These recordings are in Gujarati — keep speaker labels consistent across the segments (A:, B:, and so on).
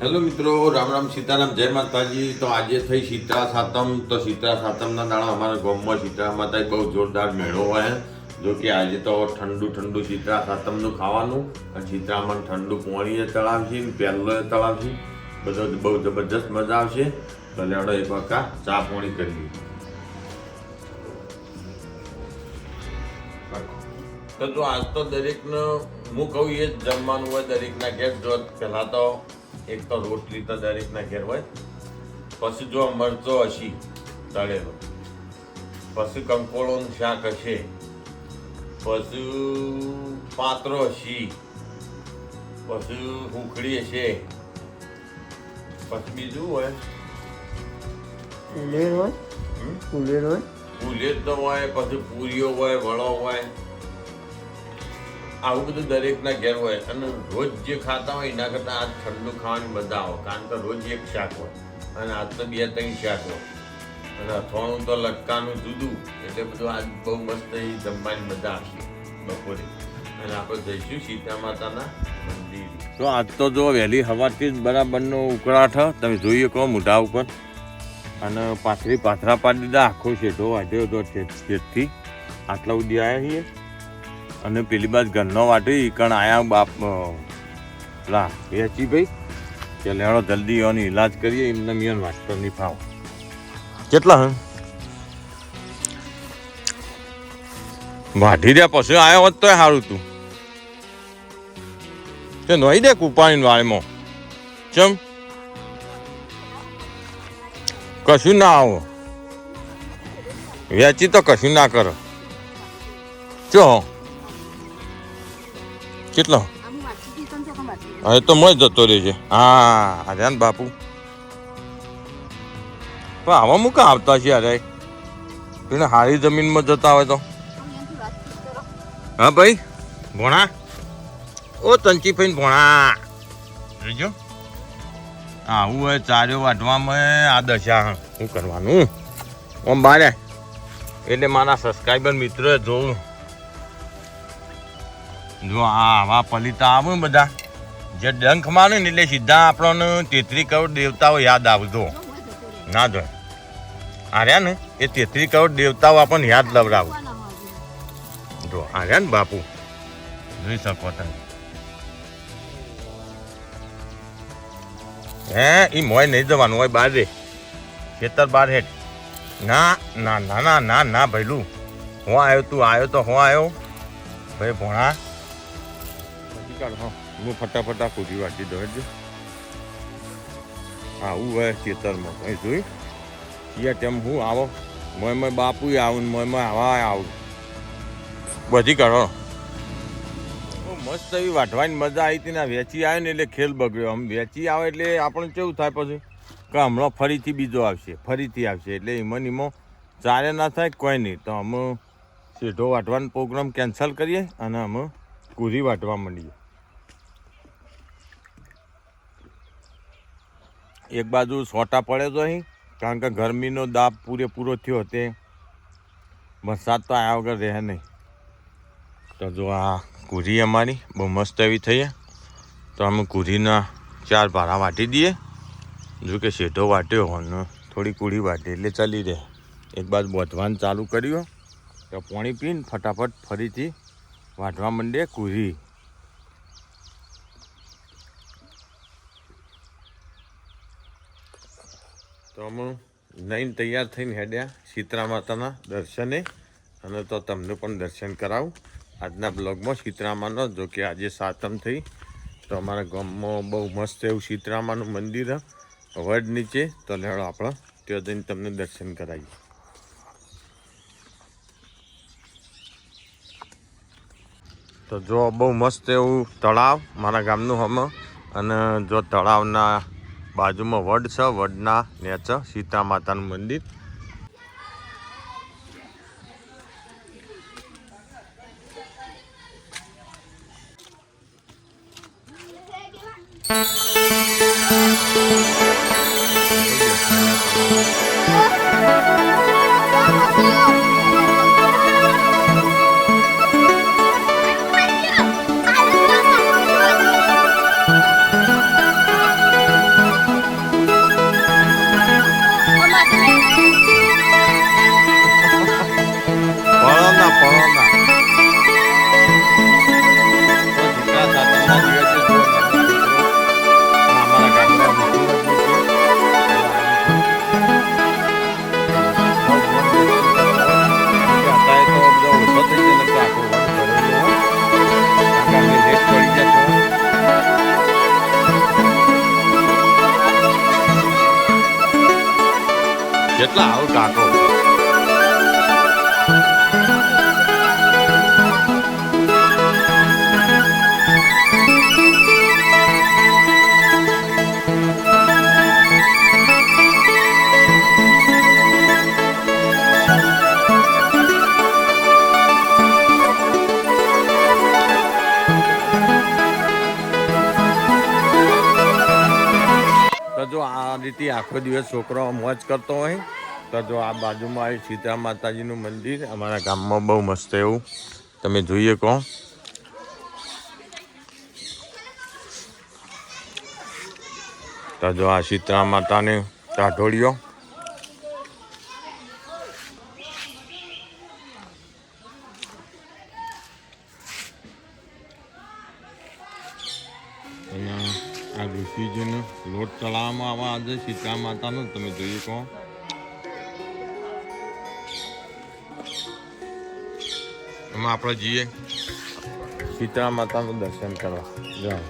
A: હેલો મિત્રો, રામ રામ સીતારામ, જય માતાજી. તો આજે થઈ શીતળા સાતમ. તો શીતળા સાતમના દાડા અમારા ગામમાં શીતળા માતા બહુ જોરદાર મેળો હોય. જો કે આજે તો ઠંડુ ઠંડુ શીતળા સાતમનું ખાવાનું. અને શીતળામાં ઠંડુ પોણીએ ચડાવશે ને પહેલો તળાવશે. બધો બહુ જબરજસ્ત મજા આવશે. તો લેવડો એક વખત ચા પોણી કરીએ. તો જો આજ તો દરેકનું, હું કહું એ જ જમવાનું હોય દરેકના ગેસ જો પહેલાં તો એક તો રોટલી તો દરેકના ઘેર હોય. પછી જો મરચો હશી તળેલો. પછી કંકોળોનું શાક હશે. પછી પાત્રો હશી. પછી હુખડી હશે. પછી બીજું હોય.
B: કુલેર હોય? કુલેર હોય?
A: ઉલેટ તો હોય પછી પૂરીઓ હોય વડો હોય. આવું બધું દરેકના ઘેર હોય અને રોજ જે ખાતા હોય એના કરતાં આજ ઠંડુ ખાવાની મજા આવે. કારણ કે રોજ એક શાક હોય અને આજ તો બે ત્રણ શાક હોય. અને અથવાણું તો લટકાનું જુદું. એટલે બધું આજ બહુ મસ્ત એ જમવાની મજા આવશે બપોરે. અને આપણે જઈશું સીતા માતાના મંદિર. તો આજ તો જો વહેલી સવારથી જ બરાબરનો ઉકળાટ તમે જોઈએ કહો મોઢા ઉપર. અને પાથરી પાથરા પાડી દીધા. આખો શેઠો વાંચ્યો હતો છેદથી આટલા સુધી આવ્યા છીએ? અને પેલી બાદ ઘરનો વાટી કણ આયા બાપ અ, લા વેચી ભાઈ કે લેણો જલ્દી એનો ઈલાજ કરીએ એમને મિયન માસ્ટરની ફાવ. કેટલા હે? વાઢી દે પછી આવ્યો હોત તોય સારું તું. તે નોઈ દે કુપાણી વાળીમાં. ચમ? કશું ના આવો. વેચી તો કશું ના કરો. ચો કેટલો? હવે તો મોય જતો રહે છે. હા અરે બાપુ. પણ આવા મુકા આવતા છે અરે એને હારી જમીનમાં જતા હોય તો. હા ભાઈ? ભોણા? ઓ તંચી ફઈને ભોણા. જોજો. આવું હોય ચાર્યો વાઢવામાં આ દશા. હં. શું કરવાનું? ઓમ બારે. એટલે મારા સબસ્ક્રાઈબર મિત્ર જોઉં જો આવા પલિતા આવે બધા. જે ડંખ મારે ને એટલે સીધા આપણને તેત્રી કરોડ દેવતાઓ યાદ આવજો. ના જો. આર્યા ને, એ તેત્રી કરોડ દેવતાઓ આપણને યાદ લવડાવું. જો આર્યા ને બાપુ. જોઈ શકો તમે. હે એ મોય નહીં જવાનું, હોય બહાર રે ખેતર બહાર હેઠ. ના ના ના ના ના ના, ભૈલું. હું આવ્યો તું આવ્યો તો હું આવ્યો ભાઈ ભોણા કાઢ હા. હું ફટાફટા કૂદી વાટી દઉં એટલે આવું હોય ખેતરમાં. કઈ જોઈ. યા, તેમ હું આવો. મોય મોય બાપુ આવું ને મોય મોય આવા આવું. બધી કાઢો મસ્ત એવી વાઢવાની મજા આવી હતી ને આ વેચી આવે ને એટલે ખેલ બગડ્યો. આમ વેચી આવે એટલે આપણને કેવું થાય પછી? કે હમણાં ફરીથી બીજો આવશે, ફરીથી આવશે. એટલે એમાં એમાં ચારે ના થાય કોઈ નહીં. તો અમે સીધો વાટવાનો પ્રોગ્રામ કેન્સલ કરીએ અને અમે કુરી વાટવા માંડીએ. એક બાજુ સોટા પડે તો અહીં, કારણ કે ગરમીનો દાબ પૂરેપૂરો થયો તે. વરસાદ તો આવ્યા વગર રહે નહીં. તો જો આ કુરી અમારી, બહુ મસ્ત એવી થઈ. તો અમે કુરીના ચાર ભારા વાટી દઈએ. જો કે શેઢો વાટ્યો અને થોડી કુરી વાટી, એટલે ચાલી રહે. એક બાજુ બોધવાન ચાલુ કર્યું. તો પાણી પીને ફટાફટ ફરીથી વાટવા માંડે કુરી. તો નહીં તૈયાર થઈને હેડ્યા શીતળા માતાના દર્શને. અને તો તમને પણ દર્શન કરાવું. આજના બ્લોગમાં શીતળામાનો જો કે આજે સાતમ થઈ, તો અમારા ગામમાં બહુ મસ્ત એવું શીતળામાનું મંદિર વડ નીચે. તો લેડો આપણે ત્યાં જઈને તમને દર્શન કરાવીએ. તો જો બહુ મસ્ત એવું તળાવ મારા ગામનું હમ. અને જો તળાવના બાજુમાં વડ છે વડના નેચ સીતા માતાનું મંદિર. કેટલા કાકો તો આ રીતે આખો દિવસ છોકરો મોજ કરતો હોય તો જો આ બાજુમાં આવી સીતા માતાજીનું મંદિર, અમારા ગામમાં બહુ મસ્ત એવું. તમે જોઈએ કહો. તો જો આ સીતા માતાને ટાઢોળિયો આ ઋષિજીનો લોટ ચડાવવામાં આવે આજે સીતા માતાનો, તમે જોઈએ કહો. એમાં આપણે જઈએ. શીતળા માતાનું દર્શન કરવા. જાઓ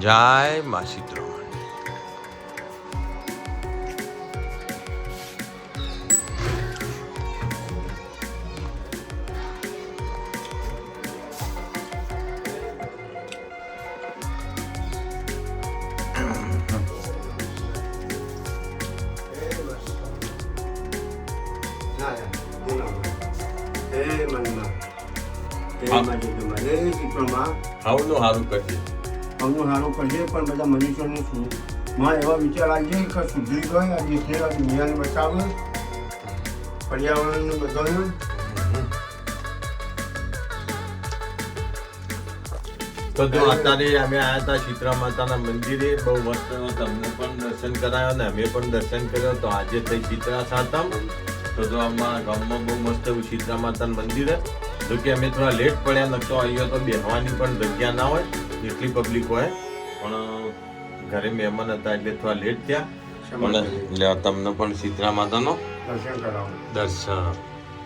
A: જય મા સીતરામ હાવનું સારું કરજે
B: આવનું સારું કરશે પણ બધા મનુષ્યોને શું માં એવા વિચાર આવી કે સુધરી ગયો આ દેશને આ દુનિયાને બચાવે પર્યાવરણને બધાને
A: તો જો અત્યારે અમે આવ્યા હતા શીતળા માતાના મંદિરે બહુ મસ્ત તમને પણ દર્શન કરાયો ને અમે પણ દર્શન કર્યો તો આજે થઈ શીતળા સાતમ. અમારા ગામમાં બહુ મસ્ત એવું શીતળા માતાનું મંદિર છે. જો કે અમે થોડા લેટ પડ્યા નતો અહીંયા તો બેસવાની પણ જગ્યા ના હોય એટલી પબ્લિક હોય. પણ ઘરે મહેમાન હતા એટલે થોડા લેટ થયા. પણ તમને પણ શીતળા માતાનો
B: દર્શન કરાવો.
A: દર્શન.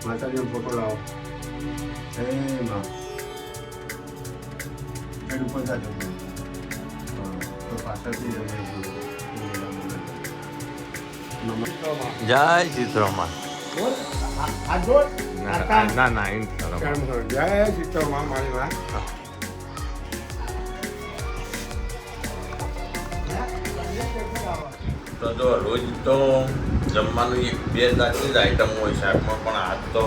B: માતાજીનો ફોટો લાવો.
A: જય શીતળામાં
B: આ જોડ
A: ના ના ના એમ શરમ.
B: કેમ છો જય સીતારામ મારી માં
A: તો જો રોજ તો જમવાનું એક બે જાતની જ આઈટમ હોય શાકમાં પણ આજ તો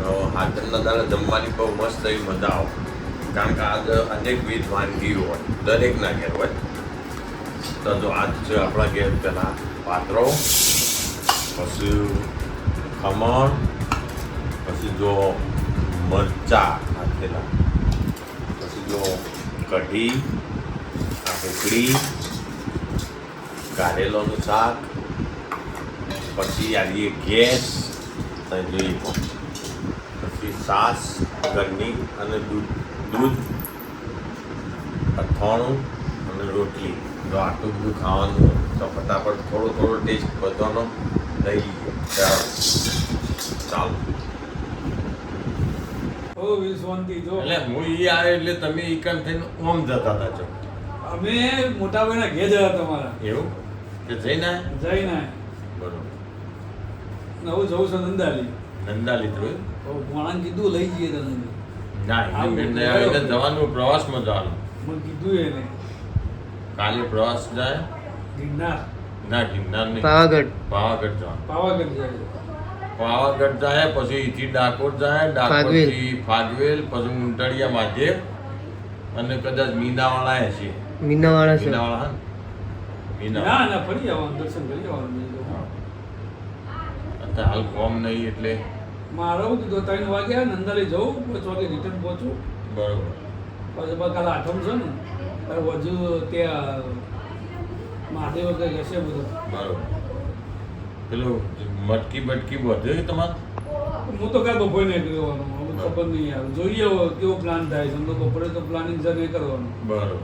A: અ, હાથના દાડા જમવાની બહુ મસ્ત એવી મજા આવે કારણ કે આજ અનેકવિધ વાનગીઓ હોય દરેકના ઘેર હોય તો જો આજ છે આપણા ઘેર પેલા પાત્રો પછી ખમણ પછી જો મરચા નાખેલા. પછી જો કઢી, આ ઢોકળી, કારેલોનું શાક, પછી આવીએ ગેસ તમે જોઈ પછી સાસ, ઘરની અને દૂધ દૂધ, અથાણું અને રોટલી. જો આટલું બધું ખાવાનું તો ફટાફટ થોડો થોડો ટેસ્ટ બધાનો. લઈ ચાલો ચાલો.
C: ઓ વિશ્વાંતિ જો.
A: એટલે હું ઈ આવે એટલે તમે ઈ કામ થઈને ઓમ જતા હતા છો.
C: અમે મોટા ભાઈના ઘેર જતા તમારા.
A: એવું? કે જઈને
C: જઈને
A: બરોબર.
C: નવું જવું છે નંદાલી.
A: નંદા તો
C: ભણાને કીધું લઈ જઈએ તને.
A: ના એટલે. આવીને જવાનું પ્રવાસમાં જવાનું.
C: મને કીધું એને.
A: કાલે પ્રવાસ જાય?
C: ગિરનાર.
A: ના ગિરનાર નહીં.
D: પાવાગઢ.
A: પાવાગઢ જવાનું.
C: પાવાગઢ જાય.
A: પાવાગઢ જાય પછી અહીંથી ડાકોર જાય ડાકોરથી ફાગવેલ. પછી ઉંટડિયા મહાદેવ અને કદાચ મીનાવાળા છે.
D: મીનાવાળા છે.
A: મીનાવાળા મીના
C: ના? ના ફરી આવવાનું દર્શન કરી આવવાનું
A: અત્યારે હાલ કોમ નહીં એટલે.
C: મારો કીધું ત્રણ વાગ્યા નંદાલી જવું પાંચ વાગે રિટર્ન પહોંચું.
A: બરોબર.
C: પછી કાલે આઠમ છે ને હજુ ત્યાં મહાદેવ વગર જશે બધું.
A: બરોબર. પેલું મટકી બટકી બધું તમારે?
C: હું તો કાંઈ બપોરે નહીં કરવાનું ખબર નહીં યાર. જોઈએ કેવો પ્લાન થાય છે. તો બપોરે તો પ્લાનિંગ છે નહીં કરવાનું.
A: બરોબર.